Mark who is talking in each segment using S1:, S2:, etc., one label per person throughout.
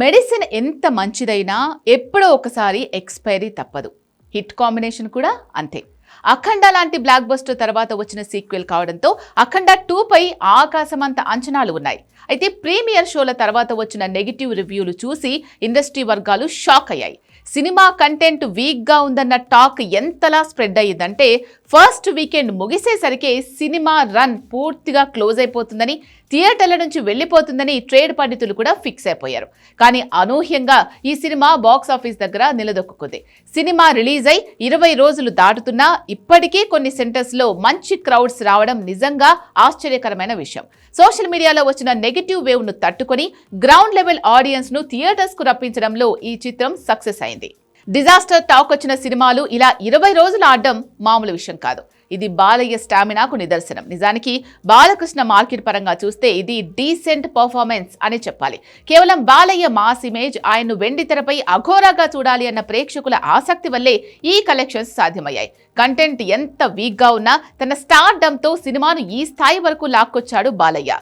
S1: Medicine ఎంత మంచిదైనా ఎప్పుడో ఒకసారి ఎక్స్పైరీ తప్పదు. హిట్ కాంబినేషన్ కూడా అంతే. అఖండ లాంటి బ్లాక్ బస్టర్ తర్వాత వచ్చిన సీక్వెల్ కావడంతో అఖండ టూ పై ఆకాశమంత అంచనాలు ఉన్నాయి. అయితే ప్రీమియర్ షోల తర్వాత వచ్చిన నెగిటివ్ రివ్యూలు చూసి ఇండస్ట్రీ వర్గాలు షాక్ అయ్యాయి. సినిమా కంటెంట్ వీక్గా ఉందన్న టాక్ ఎంతలా స్ప్రెడ్ అయ్యిందంటే ఫస్ట్ వీకెండ్ ముగిసేసరికి సినిమా రన్ పూర్తిగా క్లోజ్ అయిపోతుందని థియేటర్ల నుంచి వెళ్ళిపోతుందని ట్రేడ్ పండితులు కూడా ఫిక్స్ అయిపోయారు. కానీ అనూహ్యంగా ఈ సినిమా బాక్స్ ఆఫీస్ దగ్గర నిలదొక్కుంది సినిమా రిలీజ్ అయి ఇరవై రోజులు దాటుతున్నా ఇప్పటికే కొన్ని సెంటర్స్లో మంచి క్రౌడ్స్ రావడం నిజంగా ఆశ్చర్యకరమైన విషయం. సోషల్ మీడియాలో వచ్చిన నెగిటివ్ వేవ్ను తట్టుకొని గ్రౌండ్ లెవెల్ ఆడియన్స్ను థియేటర్స్కు రప్పించడంలో ఈ చిత్రం సక్సెస్ అయింది. డిజాస్టర్ టాక్ వచ్చిన సినిమాలు ఇలా ఇరవై రోజులు ఆడడం మామూలు విషయం కాదు. ఇది బాలయ్య స్టామినాకు నిదర్శనం. నిజానికి బాలకృష్ణ మార్కెట్ పరంగా చూస్తే ఇది డీసెంట్ పర్ఫార్మెన్స్ అని చెప్పాలి. కేవలం బాలయ్య మాస్ ఇమేజ్ ఆయన్ను వెండి తెరపై అఘోరాగా చూడాలి అన్న ప్రేక్షకుల ఆసక్తి వల్లే ఈ కలెక్షన్స్ సాధ్యమయ్యాయి. కంటెంట్ ఎంత వీక్గా ఉన్నా తన స్టార్ డమ్తో సినిమాను ఈ స్థాయి వరకు లాక్కొచ్చాడు బాలయ్య.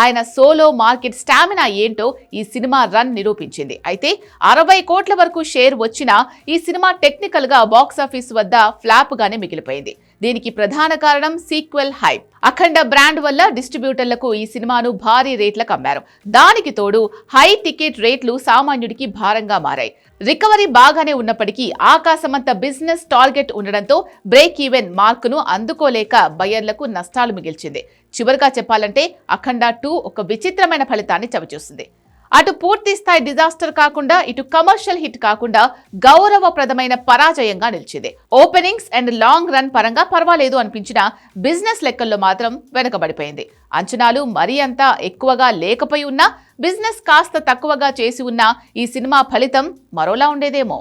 S1: ఆయన సోలో మార్కెట్ స్టామినా ఏంటో ఈ సినిమా రన్ నిరూపించింది. అయితే అరవై కోట్ల వరకు షేర్ వచ్చినా ఈ సినిమా టెక్నికల్గా బాక్సాఫీస్ వద్ద ఫ్లాప్గానే మిగిలిపోయింది. దీనికి ప్రధాన కారణం సీక్వెల్ హైప్. అఖండ బ్రాండ్ వల్ల డిస్ట్రిబ్యూటర్లకు ఈ సినిమాను భారీ రేట్లకు అమ్మారు. దానికి తోడు హై టికెట్ రేట్లు సామాన్యుడికి భారంగా మారాయి. రికవరీ బాగానే ఉన్నప్పటికీ ఆకాశమంత బిజినెస్ టార్గెట్ ఉండడంతో బ్రేక్ ఈవెన్ మార్కును అందుకోలేక బయర్లకు నష్టాలు మిగిల్చింది. చివరిగా చెప్పాలంటే అఖండ టూ ఒక విచిత్రమైన ఫలితాన్ని చవిచూస్తుంది అటు పూర్తి స్థాయి డిజాస్టర్ కాకుండా ఇటు కమర్షియల్ హిట్ కాకుండా గౌరవప్రదమైన పరాజయంగా నిలిచింది. ఓపెనింగ్స్ అండ్ లాంగ్ రన్ పరంగా పర్వాలేదు అనిపించిన బిజినెస్ లెక్కల్లో మాత్రం వెనుకబడిపోయింది. అంచనాలు మరీ అంత ఎక్కువగా లేకపోయి ఉన్నా బిజినెస్ కాస్త తక్కువగా చేసి ఉన్నా ఈ సినిమా ఫలితం మరోలా ఉండేదేమో.